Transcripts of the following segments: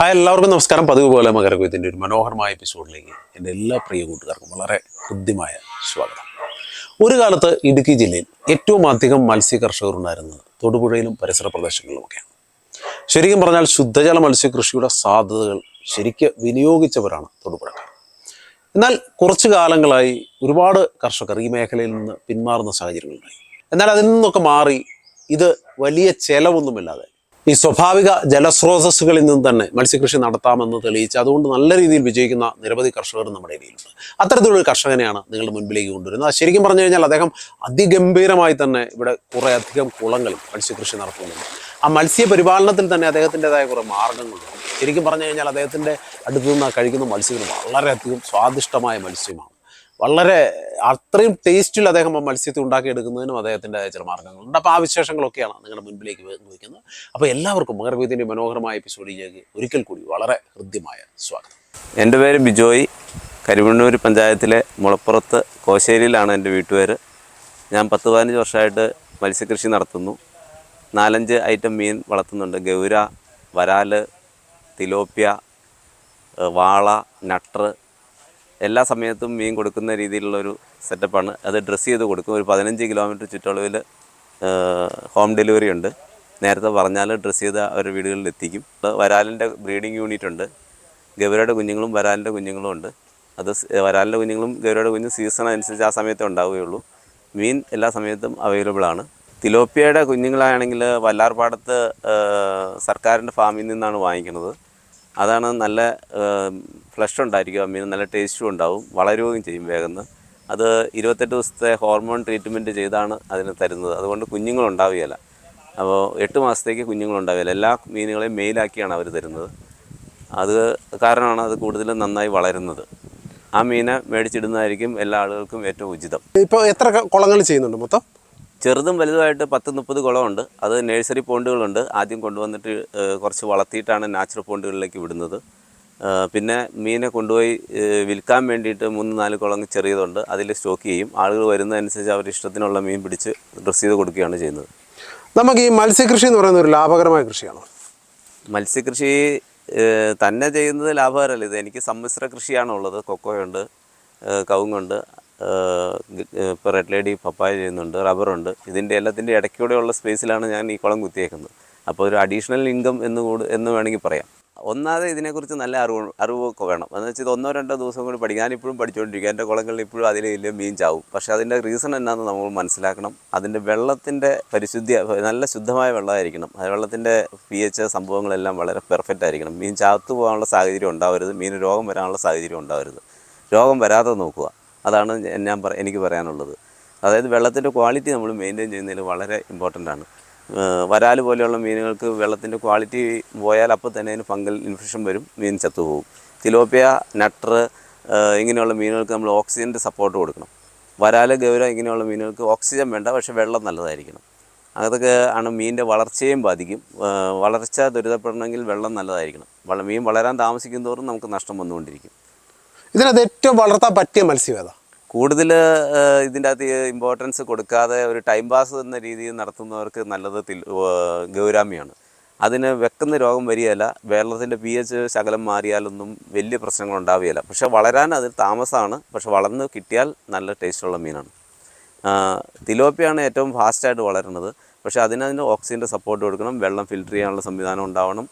Hi എല്ലാവർക്കും നമസ്കാരം. പതിവ് പോലെ മകരകൊയ്ത്തിന്റെ ഒരു മനോഹരമായ എപ്പിസോഡിലേക്ക് എന്റെ എല്ലാ പ്രിയ കൂട്ടുകാർക്കും വളരെ ഹൃദ്യമായ സ്വാഗതം. ഒരു കാലത്ത് ഇടുക്കി ജില്ലയിൽ ഏറ്റവും അധികം മത്സ്യ കർഷകർ ഉണ്ടായിരുന്നത് തൊടുപുഴയിലും പരിസര പ്രദേശങ്ങളിലുമൊക്കെയാണ്. ശരിക്കും പറഞ്ഞാൽ ശുദ്ധജല മത്സ്യകൃഷിയുടെ സാധ്യതകൾ ശരിക്ക് വിനിയോഗിച്ചവരാണ് തൊടുപുഴക്കാർ. എന്നാൽ കുറച്ചു കാലങ്ങളായി ഒരുപാട് കർഷകർ ഈ മേഖലയിൽ നിന്ന് പിന്മാറുന്ന സാഹചര്യങ്ങളുണ്ടായി. എന്നാൽ അതിൽ നിന്നൊക്കെ മാറി ഇത് വലിയ ചെലവൊന്നുമില്ലാതെ ഈ സ്വാഭാവിക ജലസ്രോതസ്സുകളിൽ നിന്ന് തന്നെ മത്സ്യകൃഷി നടത്താമെന്ന് തെളിയിച്ച് അതുകൊണ്ട് നല്ല രീതിയിൽ വിജയിക്കുന്ന നിരവധി കർഷകർ നമ്മുടെ ഇടയിലുണ്ട്. അത്തരത്തിലുള്ള കർഷകനെയാണ് നിങ്ങളുടെ മുൻപിലേക്ക് കൊണ്ടുവരുന്നത്. ശരിക്കും പറഞ്ഞു കഴിഞ്ഞാൽ അദ്ദേഹം അതിഗംഭീരമായി തന്നെ ഇവിടെ കുറേ അധികം കുളങ്ങളിൽ മത്സ്യകൃഷി നടത്തുന്നുണ്ട്. ആ മത്സ്യപരിപാലനത്തിൽ തന്നെ അദ്ദേഹത്തിന്റെതായ കുറേ മാർഗങ്ങളുണ്ട്. ശരിക്കും പറഞ്ഞു കഴിഞ്ഞാൽ അദ്ദേഹത്തിന്റെ അടുത്ത് നിന്ന് കഴിക്കുന്ന മത്സ്യങ്ങൾ വളരെയധികം സ്വാദിഷ്ടമായ മത്സ്യമാണ്. വളരെ അത്രയും ടേസ്റ്റിൽ അദ്ദേഹം മത്സ്യത്തെ ഉണ്ടാക്കിയെടുക്കുന്നതിനും അദ്ദേഹത്തിന്റെ ചില മാർഗങ്ങളുണ്ട് അപ്പോൾ ആ വിശേഷങ്ങളൊക്കെയാണ് നിങ്ങളുടെ മുൻപിലേക്ക് വയ്ക്കുന്നത്. അപ്പോൾ എല്ലാവർക്കും മകർവീതിന്റെ മനോഹരമായ എപ്പിസോഡിലേക്ക് ഒരിക്കൽ കൂടി വളരെ ഹൃദ്യമായ സ്വാഗതം. എന്റെ പേര് ബിജോയ്. കരിമണ്ണൂർ പഞ്ചായത്തിലെ മുളപ്പുറത്ത് കോശേരിയിലാണ് എന്റെ വീട്ടുപേര്. ഞാൻ പത്ത് പതിനഞ്ച് വർഷമായിട്ട് മത്സ്യകൃഷി നടത്തുന്നു. നാലഞ്ച് ഐറ്റം മീൻ വളർത്തുന്നുണ്ട്. ഗൗര വരാൽ തിലോപ്യ വാള നട്ടർ എല്ലാ സമയത്തും മീൻ കൊടുക്കുന്ന രീതിയിലുള്ളൊരു സെറ്റപ്പാണ് അത് ഡ്രസ്സ് ചെയ്ത് കൊടുക്കും. ഒരു പതിനഞ്ച് കിലോമീറ്റർ ചുറ്റളവിൽ ഹോം ഡെലിവറി ഉണ്ട്. നേരത്തെ പറഞ്ഞാൽ ഡ്രസ്സ് ചെയ്ത് അവർ വീടുകളിൽ എത്തിക്കും. വരാലിന്റെ ബ്രീഡിംഗ് യൂണിറ്റ് ഉണ്ട്. ഗവരയുടെ കുഞ്ഞുങ്ങളും വരാലിന്റെ കുഞ്ഞുങ്ങളും ഉണ്ട്. അത് വരാലിന്റെ കുഞ്ഞുങ്ങളും ഗവരയുടെ കുഞ്ഞും സീസൺ അനുസരിച്ച് ആ സമയത്തേ ഉണ്ടാവുകയുള്ളൂ. മീൻ എല്ലാ സമയത്തും അവൈലബിൾ ആണ്. തിലോപ്പിയയുടെ കുഞ്ഞുങ്ങളാണെങ്കിൽ വല്ലാർപാടത്ത് സർക്കാരിന്റെ ഫാമിൽ നിന്നാണ് വാങ്ങിക്കുന്നത്. അതാണ് നല്ല ഫ്ലഷ് ഉണ്ടായിരിക്കും ആ മീൻ നല്ല ടേസ്റ്റും ഉണ്ടാവും വളരുകയും ചെയ്യും വേഗം അത് ഇരുപത്തെട്ട് ദിവസത്തെ ഹോർമോൺ ട്രീറ്റ്മെന്റ് ചെയ്താണ് അതിന് തരുന്നത്. അതുകൊണ്ട് കുഞ്ഞുങ്ങളുണ്ടാവുകയില്ല അപ്പോൾ എട്ട് മാസത്തേക്ക് കുഞ്ഞുങ്ങളുണ്ടാവില്ല എല്ലാ മീനുകളെയും മെയിലാക്കിയാണ് അവർ തരുന്നത്. അത് കാരണമാണ് അത് കൂടുതലും നന്നായി വളരുന്നത്. ആ മീനെ മേടിച്ചിടുന്നതായിരിക്കും എല്ലാ ആളുകൾക്കും ഏറ്റവും ഉചിതം. ഇപ്പോൾ എത്ര കുളങ്ങൾ ചെയ്യുന്നുണ്ട് മൊത്തം? ചെറുതും വലുതുമായിട്ട് പത്ത് മുപ്പത് കുളമുണ്ട്. അത് നഴ്സറി പോണ്ടുകളുണ്ട് ആദ്യം കൊണ്ടുവന്നിട്ട് കുറച്ച് വളർത്തിയിട്ടാണ് നാച്ചുറൽ പോണ്ടുകളിലേക്ക് വിടുന്നത്. പിന്നെ മീനെ കൊണ്ടുപോയി വിൽക്കാൻ വേണ്ടിയിട്ട് മൂന്ന് നാല് കുളം ചെറിയതുണ്ട്. അതിൽ സ്റ്റോക്ക് ചെയ്യും. ആളുകൾ വരുന്നതനുസരിച്ച് അവർ ഇഷ്ടത്തിനുള്ള മീൻ പിടിച്ച് ഡ്രസ്സ് ചെയ്ത് കൊടുക്കുകയാണ് ചെയ്യുന്നത്. നമുക്ക് ഈ മത്സ്യകൃഷി എന്ന് പറയുന്ന ഒരു ലാഭകരമായ കൃഷിയാണ്? മത്സ്യകൃഷി തന്നെ ചെയ്യുന്നത് ലാഭകരമല്ല. ഇത് എനിക്ക് സമ്മിശ്ര കൃഷിയാണുള്ളത്. കൊക്കോയുണ്ട് കവുങ്ങുണ്ട്. ഇപ്പോൾ റെഡ് ലേഡി പപ്പായ ചെയ്യുന്നുണ്ട് റബ്ബറുണ്ട് ഇതിന്റെ എല്ലാത്തിന്റെ ഇടയ്ക്കൂടെയുള്ള സ്പേസിലാണ് ഞാൻ ഈ കുളം കുത്തിയേക്കുന്നത്. അപ്പോൾ ഒരു അഡീഷണൽ ഇൻകം എന്ന് കൂട് എന്ന് വേണമെങ്കിൽ പറയാം. ഒന്നാതെ ഇതിനെക്കുറിച്ച് നല്ല അറിവ് അറിവൊക്കെ വേണം. എന്ന് വെച്ചാൽ ഇത് ഒന്നോ രണ്ടോ ദിവസം കൂടി പഠിക്കും. ഞാനിപ്പോഴും പഠിച്ചുകൊണ്ടിരിക്കുക എന്റെ കുളങ്ങളിൽ ഇപ്പോഴും അതിൽ ഇല്ല മീൻ ചാവും. പക്ഷേ അതിന്റെ റീസൺ എന്നാന്ന് നമ്മൾ മനസ്സിലാക്കണം. അതിന്റെ വെള്ളത്തിന്റെ പരിശുദ്ധി നല്ല ശുദ്ധമായ വെള്ളമായിരിക്കണം. അത് വെള്ളത്തിന്റെ പി എച്ച് സംഭവങ്ങളെല്ലാം വളരെ പെർഫെക്റ്റ് ആയിരിക്കണം. മീൻ ചാത്തു പോകാനുള്ള സാഹചര്യം ഉണ്ടാവരുത്. മീൻ രോഗം വരാനുള്ള സാഹചര്യം ഉണ്ടാവരുത്. രോഗം വരാതെ നോക്കുക. അതാണ് ഞാൻ- എനിക്ക് പറയാനുള്ളത്. അതായത് വെള്ളത്തിന്റെ ക്വാളിറ്റി നമ്മൾ മെയിന്റെയിൻ ചെയ്യുന്നതിൽ വളരെ ഇമ്പോർട്ടന്റ് ആണ്. വരാൽ പോലെയുള്ള മീനുകൾക്ക് വെള്ളത്തിന്റെ ക്വാളിറ്റി പോയാൽ അപ്പോൾ തന്നെ അതിന് ഫംഗൽ ഇൻഫെക്ഷൻ വരും മീൻ ചത്തുപോകും തിലോപ്പിയ നട്ടർ ഇങ്ങനെയുള്ള മീനുകൾക്ക് നമ്മൾ ഓക്സിജന്റെ സപ്പോർട്ട് കൊടുക്കണം. വരാൽ ഗൗര ഇങ്ങനെയുള്ള മീനുകൾക്ക് ഓക്സിജൻ വേണ്ട പക്ഷേ വെള്ളം നല്ലതായിരിക്കണം. അതൊക്കെ ആണ് മീനിന്റെ വളർച്ചയും ബാധിക്കും. വളർച്ച ദുരിതപ്പെടണമെങ്കിൽ വെള്ളം നല്ലതായിരിക്കണം. മീൻ വളരാൻ താമസിക്കും തോറും നമുക്ക് നഷ്ടം വന്നുകൊണ്ടിരിക്കും. ഇതിനകത്ത് ഏറ്റവും വളർത്താൻ പറ്റിയ മത്സ്യം ഏതാ? കൂടുതൽ ഇതിന്റെ അകത്ത് ഇമ്പോർട്ടൻസ് കൊടുക്കാതെ ഒരു ടൈം പാസ് എന്ന രീതിയിൽ നടത്തുന്നവർക്ക് നല്ലത് ഗൗരാമിയാണ്. അതിന് വെക്കുന്ന രോഗം വരികയില്ല. വെള്ളത്തിന്റെ പി എച്ച് ശകലം മാറിയാലൊന്നും വലിയ പ്രശ്നങ്ങൾ ഉണ്ടാവുകയില്ല. പക്ഷേ വളരാൻ അതിൽ താമസമാണ് പക്ഷെ വളർന്ന് കിട്ടിയാൽ നല്ല ടേസ്റ്റുള്ള മീനാണ്. തിലോപ്പിയാണ് ഏറ്റവും ഫാസ്റ്റായിട്ട് വളരുന്നത്. പക്ഷേ അതിന് അതിന് ഓക്സിജന്റെ സപ്പോർട്ട് കൊടുക്കണം. വെള്ളം ഫിൽറ്റർ ചെയ്യാനുള്ള സംവിധാനം ഉണ്ടാവണം.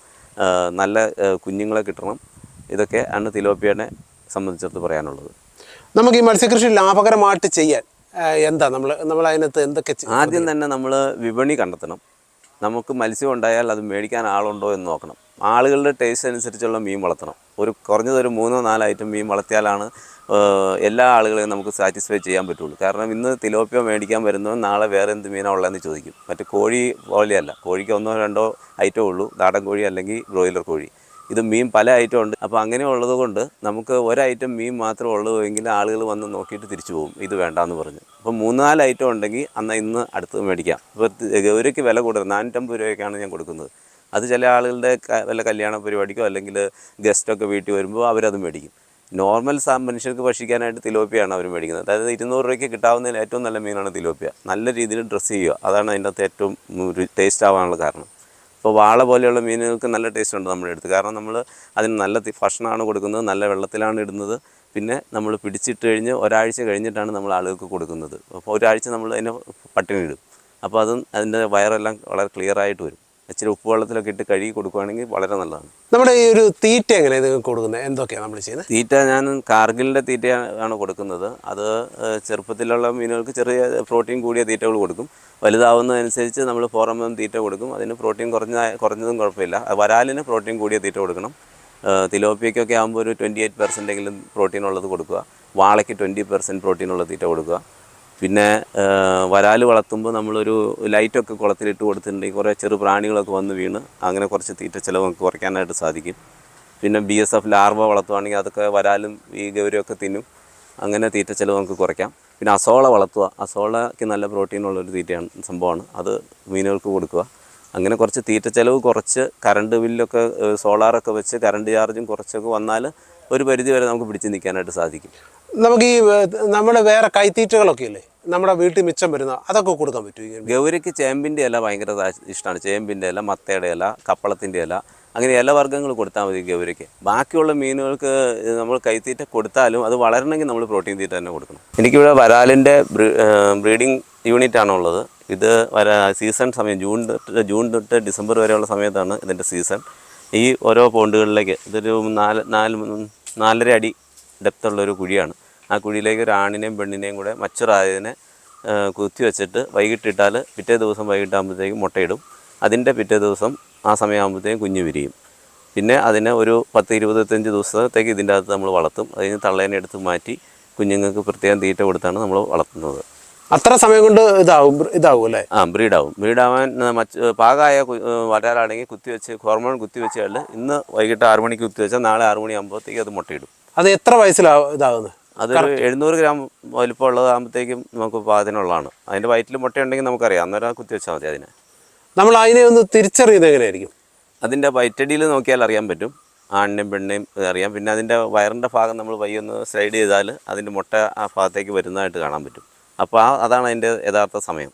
നല്ല കുഞ്ഞുങ്ങളെ കിട്ടണം. ഇതൊക്കെ ആണ് തിലോപ്പിയനെ സംബന്ധിച്ചിടത്ത് പറയാനുള്ളത്? നമുക്ക് ഈ മത്സ്യകൃഷി ലാഭകരമായിട്ട് ചെയ്യാൻ എന്താ നമ്മൾ നമ്മൾ അതിനകത്ത് എന്തൊക്കെ ആദ്യം തന്നെ നമ്മൾ വിപണി കണ്ടെത്തണം. നമുക്ക് മത്സ്യം ഉണ്ടായാൽ അത് മേടിക്കാൻ ആളുണ്ടോ എന്ന് നോക്കണം. ആളുകളുടെ ടേസ്റ്റ് അനുസരിച്ചുള്ള മീൻ വളർത്തണം. ഒരു കുറഞ്ഞതൊരു മൂന്നോ നാലോ ഐറ്റം മീൻ വളർത്തിയാലാണ് എല്ലാ ആളുകളെയും നമുക്ക് സാറ്റിസ്ഫൈ ചെയ്യാൻ പറ്റുള്ളൂ. കാരണം ഇന്ന് തിലോപ്പിയ മേടിക്കാൻ വരുന്നവൻ നാളെ വേറെ എന്ത് മീനാണ് ഉള്ളതെന്ന് ചോദിക്കും. മറ്റ് കോഴി പോലെയല്ല. കോഴിക്ക് ഒന്നോ രണ്ടോ ഐറ്റമേ ഉള്ളൂ. നാടൻ കോഴി അല്ലെങ്കിൽ ബ്രോയിലർ കോഴി. ഇത് മീൻ പല ഐറ്റം ഉണ്ട്. അപ്പോൾ അങ്ങനെ കൊണ്ട് നമുക്ക് ഒരൈറ്റം മീൻ മാത്രം ഉള്ളൂ എങ്കിൽ ആളുകൾ വന്ന് നോക്കിയിട്ട് തിരിച്ചു പോകും. ഇത് വേണ്ടാന്ന് പറഞ്ഞു. അപ്പോൾ മൂന്നാൽ ഐറ്റം ഉണ്ടെങ്കിൽ അന്ന് ഇന്ന് അടുത്ത് മേടിക്കാം. ഇപ്പോൾ ഗൗരയ്ക്ക് വില കൂടുതൽ. നാനൂറ്റമ്പത് രൂപയ്ക്കാണ് ഞാൻ കൊടുക്കുന്നത്. അത് ചില ആളുകളുടെ വല്ല കല്യാണ പരിപാടിക്കോ അല്ലെങ്കിൽ ഗസ്റ്റൊക്കെ വീട്ടിൽ വരുമ്പോൾ അവരത് മേടിക്കും. നോർമൽ മനുഷ്യർക്ക് ഭക്ഷിക്കാനായിട്ട് തിലോപ്പിയാണ് അവർ മേടിക്കുന്നത്. അതായത് ഇരുന്നൂറ് രൂപയ്ക്ക് കിട്ടാവുന്നതിൽ ഏറ്റവും നല്ല മീനാണ് തിലോപ്പിയ. നല്ല രീതിയിൽ ഡ്രസ്സ് ചെയ്യുക. അതാണ് അതിന്റെ അകത്ത് ഏറ്റവും ടേസ്റ്റ് ആവാനുള്ള കാരണം. ഇപ്പോൾ വാള പോലെയുള്ള മീനുകൾക്ക് നല്ല ടേസ്റ്റ് ഉണ്ട് നമ്മുടെ അടുത്ത്. കാരണം നമ്മൾ അതിന് നല്ല ഭക്ഷണമാണ് കൊടുക്കുന്നത് നല്ല വെള്ളത്തിലാണ് ഇടുന്നത്. പിന്നെ നമ്മൾ പിടിച്ചിട്ട് കഴിഞ്ഞ് ഒരാഴ്ച കഴിഞ്ഞിട്ടാണ് നമ്മൾ ആളുകൾക്ക് കൊടുക്കുന്നത്. അപ്പോൾ ഒരാഴ്ച നമ്മൾ അതിനെ പട്ടിണി ഇടും അപ്പോൾ അതും അതിന്റെ വയറെല്ലാം വളരെ ക്ലിയർ ആയിട്ട് വരും. ഇച്ചിരി ഉപ്പ് വെള്ളത്തിലൊക്കെ ഇട്ട് കഴുകി കൊടുക്കുകയാണെങ്കിൽ വളരെ നല്ലതാണ്. നമ്മുടെ ഈ ഒരു തീറ്റ എങ്ങനെ ഇത് കൊടുക്കുന്നത്? എന്തൊക്കെയാണ് നമ്മൾ ചെയ്യുന്നത്? തീറ്റ ഞാൻ കാർഗിലിന്റെ തീറ്റ ആണ് കൊടുക്കുന്നത്. അത് ചെറുപ്പത്തിലുള്ള മീനുകൾക്ക് ചെറിയ പ്രോട്ടീൻ കൂടിയ തീറ്റകൾ കൊടുക്കും. വലുതാവുന്നതനുസരിച്ച് നമ്മൾ എം തീറ്റ കൊടുക്കും. അതിന് പ്രോട്ടീൻ കുറഞ്ഞ കുറഞ്ഞതും കുഴപ്പമില്ല. വരാലിന് പ്രോട്ടീൻ കൂടിയ തീറ്റ കൊടുക്കണം. തിലോപ്പിയൊക്കെ തിലോപ്പിയക്കൊക്കെ ആകുമ്പോൾ ഒരു ട്വന്റി എയ്റ്റ് പെർസെന്റെങ്കിലും പ്രോട്ടീൻ ഉള്ളത് കൊടുക്കുക. വാളയ്ക്ക് ട്വന്റി പെർസെന്റ് പ്രോട്ടീൻ ഉള്ള തീറ്റ കൊടുക്കുക. പിന്നെ വരാൽ വളർത്തുമ്പോൾ നമ്മളൊരു ലൈറ്റൊക്കെ കുളത്തിലിട്ട് കൊടുത്തിട്ടുണ്ടെങ്കിൽ കുറേ ചെറു പ്രാണികളൊക്കെ വന്ന് വീണ് അങ്ങനെ കുറച്ച് തീറ്റ ചിലവ് നമുക്ക് കുറയ്ക്കാനായിട്ട് സാധിക്കും. പിന്നെ ബി എസ് എഫ് ലാർവ വളർത്തുവാണെങ്കിൽ അതൊക്കെ വരാലും ഈ ഗൗരിയൊക്കെ തിന്നും. അങ്ങനെ തീറ്റ ചിലവ് നമുക്ക് കുറയ്ക്കാം. പിന്നെ അസോള വളർത്തുക അസോളയ്ക്ക് നല്ല പ്രോട്ടീൻ ഉള്ളൊരു തീറ്റയാണ് സംഭവമാണ്. അത് മീനുകൾക്ക് കൊടുക്കുക. അങ്ങനെ കുറച്ച് തീറ്റ ചിലവ് കുറച്ച് കറണ്ട് ബില്ലൊക്കെ സോളാറൊക്കെ വെച്ച് കറണ്ട് ചാർജും കുറച്ചൊക്കെ വന്നാൽ ഒരു പരിധി വരെ നമുക്ക് പിടിച്ച് നിൽക്കാനായിട്ട് സാധിക്കും. നമുക്ക് ഈ നമ്മുടെ വേറെ കൈത്തീറ്റകളൊക്കെ ഇല്ലേ? നമ്മുടെ വീട്ടിൽ മിച്ചം വരുന്ന അതൊക്കെ കൊടുക്കാൻ പറ്റും ഗൗരിക്ക് ചേമ്പിന്റെ ഇല ഭയങ്കര ഇഷ്ടമാണ് ചേമ്പിന്റെ ഇല മത്തയുടെ ഇല കപ്പളത്തിന്റെ ഇല അങ്ങനെ ഇല വർഗങ്ങൾ കൊടുത്താൽ മതി ഗൗരിക്ക്. ബാക്കിയുള്ള മീനുകൾക്ക് നമ്മൾ കൈത്തീറ്റ കൊടുത്താലും അത് വളരണമെങ്കിൽ നമ്മൾ പ്രോട്ടീൻ തീറ്റ തന്നെ കൊടുക്കണം. എനിക്കിവിടെ വരാലിന്റെ ബ്രീഡിംഗ് യൂണിറ്റ് ആണുള്ളത് ഇത് വരാ സീസൺ സമയം ജൂൺ തൊട്ട് ജൂൺ തൊട്ട് ഡിസംബർ വരെയുള്ള സമയത്താണ് ഇതിന്റെ സീസൺ. ഈ ഓരോ പോണ്ടുകളിലേക്ക് ഇതൊരു നാല് നാല് നാലര അടി ഡെപ്തുള്ളൊരു കുഴിയാണ്. ആ കുഴിയിലേക്ക് ഒരു ആണിനെയും പെണ്ണിനെയും കൂടെ മച്ചുറായതിനെ കുത്തി വെച്ചിട്ട് വൈകിട്ടിട്ടാൽ പിറ്റേ ദിവസം വൈകിട്ടാകുമ്പോഴത്തേക്കും മുട്ടയിടും. അതിന്റെ പിറ്റേ ദിവസം ആ സമയമാകുമ്പോഴത്തേക്കും കുഞ്ഞു വിരിയും. പിന്നെ അതിനെ ഒരു പത്ത് ഇരുപത്തഞ്ച് ദിവസത്തേക്ക് ഇതിന്റെ അകത്ത് നമ്മൾ വളർത്തും. അതിന് തള്ളേനെ എടുത്ത് മാറ്റി കുഞ്ഞുങ്ങൾക്ക് പ്രത്യേകം തീറ്റ കൊടുത്താണ് നമ്മൾ വളർത്തുന്നത്. അത്ര സമയം കൊണ്ട് ഇതാവും ഇതാവും അല്ലേ? ആ ബ്രീഡാവും. ബ്രീഡാവാൻ മച്ച് പാകമായ വരാലാണെങ്കിൽ കുത്തിവെച്ച് ഹോർമോൺ കുത്തിവെച്ചാൽ ഇന്ന് വൈകിട്ട് ആറ് മണിക്ക് കുത്തിവെച്ചാൽ നാളെ ആറ് മണിയാകുമ്പോഴത്തേക്ക് അത് മുട്ടയിടും. അത് എത്ര വയസ്സിലാവും ഇതാകുന്നത് അതൊരു എഴുന്നൂറ് ഗ്രാം വലിപ്പം ഉള്ളതാകുമ്പോഴത്തേക്കും നമുക്ക് പാകത്തിനുള്ളതാണ്. അതിന്റെ വയറ്റിൽ മുട്ടയുണ്ടെങ്കിൽ നമുക്കറിയാം. അന്നേരം കുത്തിവെച്ചാൽ മതി അതിനെ. നമ്മൾ അതിനെ ഒന്ന് തിരിച്ചറിയുന്നത് എങ്ങനെയായിരിക്കും? അതിന്റെ വയറ്റടിയിൽ നോക്കിയാൽ അറിയാൻ പറ്റും. ആണിനെയും പെണ്ണിനെയും അറിയാം. പിന്നെ അതിന്റെ വയറിന്റെ ഭാഗം നമ്മൾ പയ്യൊന്ന് സ്ലൈഡ് ചെയ്താൽ അതിന്റെ മുട്ട ആ ഭാഗത്തേക്ക് വരുന്നതായിട്ട് കാണാൻ പറ്റും. അപ്പോൾ ആ അതാണ് അതിന്റെ യഥാർത്ഥ സമയം.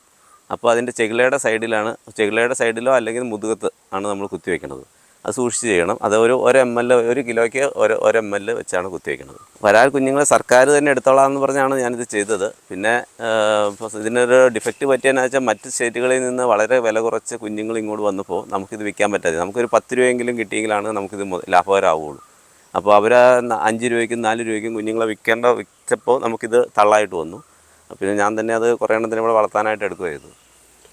അപ്പോൾ അതിന്റെ ചെകിളയുടെ സൈഡിലാണ് ചെകിളയുടെ സൈഡിലോ അല്ലെങ്കിൽ മുതുകത്ത് ആണ് നമ്മൾ കുത്തിവെക്കുന്നത് അത് സൂക്ഷിച്ച് ചെയ്യണം. അത് ഒരു ഒരു എം എൽ ഒരു കിലോയ്ക്ക് ഒരു ഒരു എം എൽ വെച്ചാണ് കുത്തിവെക്കുന്നത്. വരാൽ കുഞ്ഞുങ്ങളെ സർക്കാർ തന്നെ എടുത്തോളാം എന്ന് പറഞ്ഞാണ് ഞാനിത് ചെയ്തത്. പിന്നെ ഇതിനൊരു ഡിഫക്റ്റ് പറ്റിയെന്ന് വെച്ചാൽ മറ്റ് സ്റ്റേറ്റുകളിൽ നിന്ന് വളരെ വില കുറച്ച് കുഞ്ഞുങ്ങൾ ഇങ്ങോട്ട് വന്നപ്പോൾ നമുക്കിത് വിൽക്കാൻ പറ്റാതെ. നമുക്കൊരു പത്ത് രൂപയെങ്കിലും കിട്ടിയെങ്കിലാണ് നമുക്കിത് ലാഭകരമാവുള്ളൂ അപ്പോൾ അവർ അഞ്ച് രൂപയ്ക്കും നാല് രൂപയ്ക്കും കുഞ്ഞുങ്ങളെ വിൽക്കേണ്ട വിറ്റപ്പോൾ നമുക്കിത് തള്ളായിട്ട് വന്നു. പിന്നെ ഞാൻ തന്നെ അത് കുറേ എണ്ണത്തിന് ഇവിടെ വളർത്താനായിട്ട് എടുക്കുകയായിരുന്നു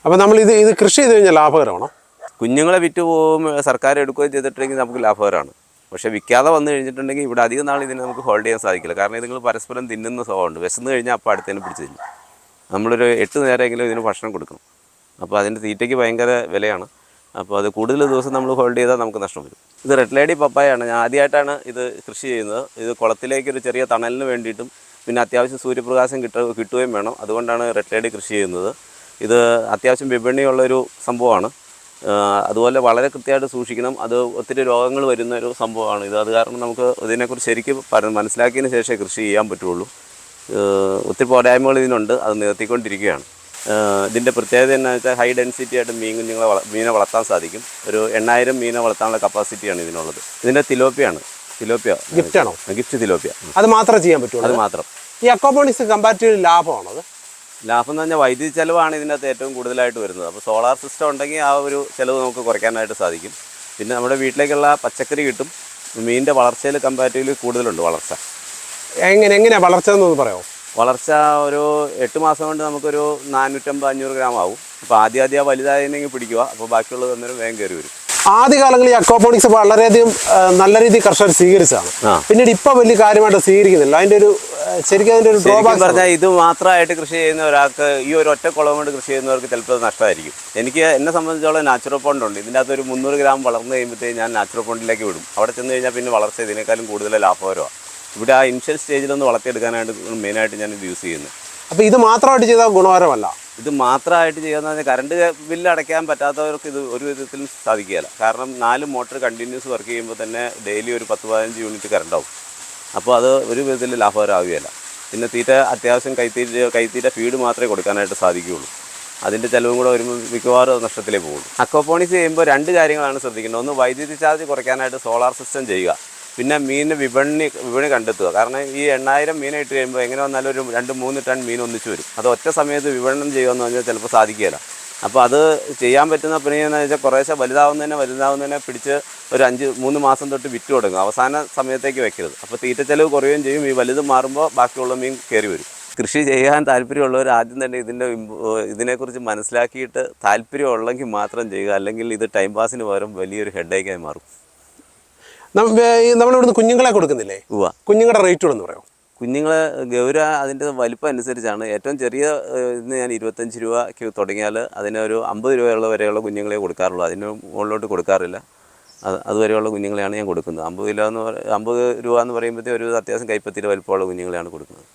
അപ്പോൾ നമ്മൾ ഇത് ഇത് കൃഷി ചെയ്ത് കഴിഞ്ഞാൽ ലാഭകരമാണോ? കുഞ്ഞുങ്ങളെ വിറ്റ് പോകും സർക്കാർ എടുക്കുകയും ചെയ്തിട്ടുണ്ടെങ്കിൽ നമുക്ക് ലാഭകരമാണ്. പക്ഷേ വിൽക്കാതെ വന്നു കഴിഞ്ഞിട്ടുണ്ടെങ്കിൽ ഇവിടെ അധികം നാൾ ഇതിനെ നമുക്ക് ഹോൾഡ് ചെയ്യാൻ സാധിക്കില്ല. കാരണം ഇതുങ്ങൾ പരസ്പരം തിന്നുന്ന സ്വഭാവമുണ്ട്. വിശന്ന് കഴിഞ്ഞാൽ അപ്പോൾ അടുത്തതിനെ പിടിച്ച് തിന്നും. നമ്മളൊരു എട്ട് നേരമെങ്കിലും ഇതിന് ഭക്ഷണം കൊടുക്കണം. അപ്പോൾ അതിന്റെ തീറ്റയ്ക്ക് ഭയങ്കര വിലയാണ്. അപ്പോൾ അത് കൂടുതൽ ദിവസം നമ്മൾ ഹോൾഡ് ചെയ്താൽ നമുക്ക് നഷ്ടം വരും. ഇത് റെഡ് ലേഡി പപ്പായാണ്. ഞാൻ ആദ്യമായിട്ടാണ് ഇത് കൃഷി ചെയ്യുന്നത്. ഇത് കുളത്തിലേക്ക് ഒരു ചെറിയ തണലിന് വേണ്ടിയിട്ടും പിന്നെ അത്യാവശ്യം സൂര്യപ്രകാശം കിട്ട കിട്ടുകയും വേണം. അതുകൊണ്ടാണ് റെഡ് ലേഡി കൃഷി ചെയ്യുന്നത്. ഇത് അത്യാവശ്യം വിപണിയുള്ളൊരു സംഭവമാണ്. അതുപോലെ വളരെ കൃത്യമായിട്ട് സൂക്ഷിക്കണം. അത് ഒത്തിരി രോഗങ്ങൾ വരുന്ന ഒരു സംഭവമാണ് ഇത്. അത് കാരണം നമുക്ക് ഇതിനെക്കുറിച്ച് ശരിക്കും മനസ്സിലാക്കിയതിന് ശേഷമേ കൃഷി ചെയ്യാൻ പറ്റുള്ളൂ. ഒത്തിരി പോരായ്മകൾ ഇതിനുണ്ട്. അത് നിർത്തിക്കൊണ്ടിരിക്കുകയാണ് ഇതിന്റെ പ്രത്യേകത എന്ന് വെച്ചാൽ ഹൈ ഡെൻസിറ്റി ആയിട്ട് മീൻ കുഞ്ഞുങ്ങളെ വള മീനെ വളർത്താൻ സാധിക്കും. ഒരു എണ്ണായിരം മീനെ വളർത്താനുള്ള കപ്പാസിറ്റിയാണ് ഇതിനുള്ളത്. ഇതിന്റെ തിലോപ്പിയാണ് തിലോപ്പിയ ഗിഫ്റ്റ് ആണോ? ഗിഫ്റ്റ് തിലോപ്പിയ അത് മാത്രം ചെയ്യാൻ പറ്റുള്ളൂ അത് മാത്രം. ഈ അക്കോപോണിക്സ് കമ്പാരിറ്റീവ് ലാഭമാണോ ലാഭം എന്ന് പറഞ്ഞാൽ വൈദ്യുതി ചെലവാണ് ഇതിനകത്ത് ഏറ്റവും കൂടുതലായിട്ട് വരുന്നത്. അപ്പോൾ സോളാർ സിസ്റ്റം ഉണ്ടെങ്കിൽ ആ ഒരു ചിലവ് നമുക്ക് കുറയ്ക്കാനായിട്ട് സാധിക്കും. പിന്നെ നമ്മുടെ വീട്ടിലേക്കുള്ള പച്ചക്കറി കിട്ടും. മീനിന്റെ വളർച്ചയിൽ കമ്പാരിറ്റീവ്ലി കൂടുതലുണ്ട് വളർച്ച. എങ്ങനെ എങ്ങനെയാണ് വളർച്ച എന്നൊന്ന് പറയാമോ? വളർച്ച ഒരു എട്ട് മാസം കൊണ്ട് നമുക്കൊരു നാനൂറ്റമ്പത് അഞ്ഞൂറ് ഗ്രാം ആവും. അപ്പോൾ ആദ്യം ആദ്യം ആ വലുതായിരുന്നെങ്കിൽ പിടിക്കുക. അപ്പോൾ ബാക്കിയുള്ളത് അന്നേരം വേഗം കയറി വരും. ആദ്യകാലങ്ങളിൽ ഈ അക്വാപോണിക്സ് വളരെയധികം നല്ല രീതിയിൽ കർഷകർ സ്വീകരിച്ചതാണ്. പിന്നീട് ഇപ്പോൾ വലിയ കാര്യമായിട്ട് സ്വീകരിക്കുന്നില്ല. അതിന്റെ ഒരു ശരിക്കും അതിന്റെ ഒരു പറഞ്ഞാൽ ഇത് മാത്രമായിട്ട് കൃഷി ചെയ്യുന്ന ഒരാൾക്ക് ഈ ഒരു ഒറ്റ കുളം കൊണ്ട് കൃഷി ചെയ്യുന്നവർക്ക് ചിലപ്പോൾ നഷ്ടമായിരിക്കും. എനിക്ക് എന്നെ സംബന്ധിച്ചോളം നാച്ചുറൽ പോണ്ട് ഉണ്ട്. ഇതിന്റെ അകത്ത് ഒരു മുന്നൂറ് ഗ്രാം വളർന്നു കഴിയുമ്പോഴത്തേക്ക് ഞാൻ നാച്ചുറൽ പോണ്ടിലേക്ക് വിടും. അവിടെ ചെന്ന് കഴിഞ്ഞാൽ പിന്നെ വളർച്ച ഇതിനേക്കാളും കൂടുതൽ ലാഭകരമാണ്. ഇവിടെ ആ ഇനിഷ്യൽ സ്റ്റേജിലൊന്ന് വളർത്തിയെടുക്കാനായിട്ട് മെയിനായിട്ട് ഞാൻ ഇത് യൂസ് ചെയ്യുന്നത് അപ്പോൾ ഇത് മാത്രമായിട്ട് ചെയ്താൽ ഗുണകരമല്ല? ഇത് മാത്രമായിട്ട് ചെയ്യാന്ന് പറഞ്ഞാൽ കറണ്ട് ബില്ല് അടയ്ക്കാൻ പറ്റാത്തവർക്ക് ഇത് ഒരു വിധത്തിലും സാധിക്കുകയില്ല. കാരണം നാല് മോട്ടർ കണ്ടിന്യൂസ് വർക്ക് ചെയ്യുമ്പോൾ തന്നെ ഡെയിലി ഒരു പത്ത് പതിനഞ്ച് യൂണിറ്റ് കറണ്ട് ആവും. അപ്പോൾ അത് ഒരു വിധത്തിൽ ലാഭകരമാവുകയില്ല. പിന്നെ തീറ്റ അത്യാവശ്യം കൈത്തീറ്റ കൈത്തീറ്റ ഫീഡ് മാത്രമേ കൊടുക്കാനായിട്ട് സാധിക്കുകയുള്ളൂ. അതിന്റെ ചിലവും കൂടെ വരുമ്പോൾ മിക്കവാറും നഷ്ടത്തിലേ പോകുള്ളൂ. അക്വപോണിക്സ് ചെയ്യുമ്പോൾ രണ്ട് കാര്യങ്ങളാണ് ശ്രദ്ധിക്കേണ്ടത്. ഒന്ന് വൈദ്യുതി ചാർജ് കുറയ്ക്കാനായിട്ട് സോളാർ സിസ്റ്റം ചെയ്യുക. പിന്നെ മീനിന് വിപണി വിപണി കണ്ടെത്തുക. കാരണം ഈ എണ്ണായിരം മീനെ ഇട്ട് കഴിയുമ്പോൾ എങ്ങനെ വന്നാലും ഒരു രണ്ട് മൂന്ന് ടൺ മീൻ ഒന്നിച്ച് വരും. അത് ഒറ്റ സമയത്ത് വിപണനം ചെയ്യുക എന്ന് പറഞ്ഞാൽ ചിലപ്പോൾ സാധിക്കുകയില്ല. അപ്പോൾ അത് ചെയ്യാൻ പറ്റുന്ന പണി എന്ന് വെച്ചാൽ കുറേശ്ശെ വലുതാവുന്നതിനെ വലുതാവുന്നതിനെ പിടിച്ച് ഒരു അഞ്ച് മൂന്ന് മാസം തൊട്ട് വിറ്റ് തുടങ്ങും അവസാന സമയത്തേക്ക് വെക്കരുത്. അപ്പോൾ തീറ്റ ചെലവ് കുറയുകയും ചെയ്യും. ഈ വലുത് മാറുമ്പോൾ ബാക്കിയുള്ള മീൻ കയറി വരും. കൃഷി ചെയ്യാൻ താല്പര്യമുള്ളവർ ആദ്യം തന്നെ ഇതിന്റെ ഇതിനെക്കുറിച്ച് മനസ്സിലാക്കിയിട്ട് താല്പര്യമുള്ളെങ്കിൽ മാത്രം ചെയ്യുക. അല്ലെങ്കിൽ ഇത് ടൈം പാസിന് പകരം വലിയൊരു ഹെഡേക്കായി മാറും. നമ്മളിവിടുന്ന് കുഞ്ഞുങ്ങളെ കൊടുക്കുന്നില്ലേ? ഉവ്വ. കുഞ്ഞുങ്ങളുടെ റേറ്റുകളെന്ന് ഒന്ന് പറയാം കുഞ്ഞുങ്ങൾ ഗൗര അതിന്റെ വലിപ്പം അനുസരിച്ചാണ് ഏറ്റവും ചെറിയ ഇന്ന് ഞാൻ ഇരുപത്തഞ്ച് രൂപയ്ക്ക് തുടങ്ങിയാൽ അതിനൊരു അമ്പത് രൂപയുള്ള വരെയുള്ള കുഞ്ഞുങ്ങളെ കൊടുക്കാറുള്ളൂ. അതിന് മുകളിലോട്ട് കൊടുക്കാറില്ല. അത് അതുവരെയുള്ള കുഞ്ഞുങ്ങളെയാണ് ഞാൻ കൊടുക്കുന്നത്. അമ്പത് കിലോ എന്ന് പറ അമ്പത് രൂപ എന്ന് പറയുമ്പോഴത്തേ ഒരു അത്യാവശ്യം കൈപ്പത്തിയുടെ വലിപ്പമുള്ള കുഞ്ഞുങ്ങളെയാണ് കൊടുക്കുന്നത്.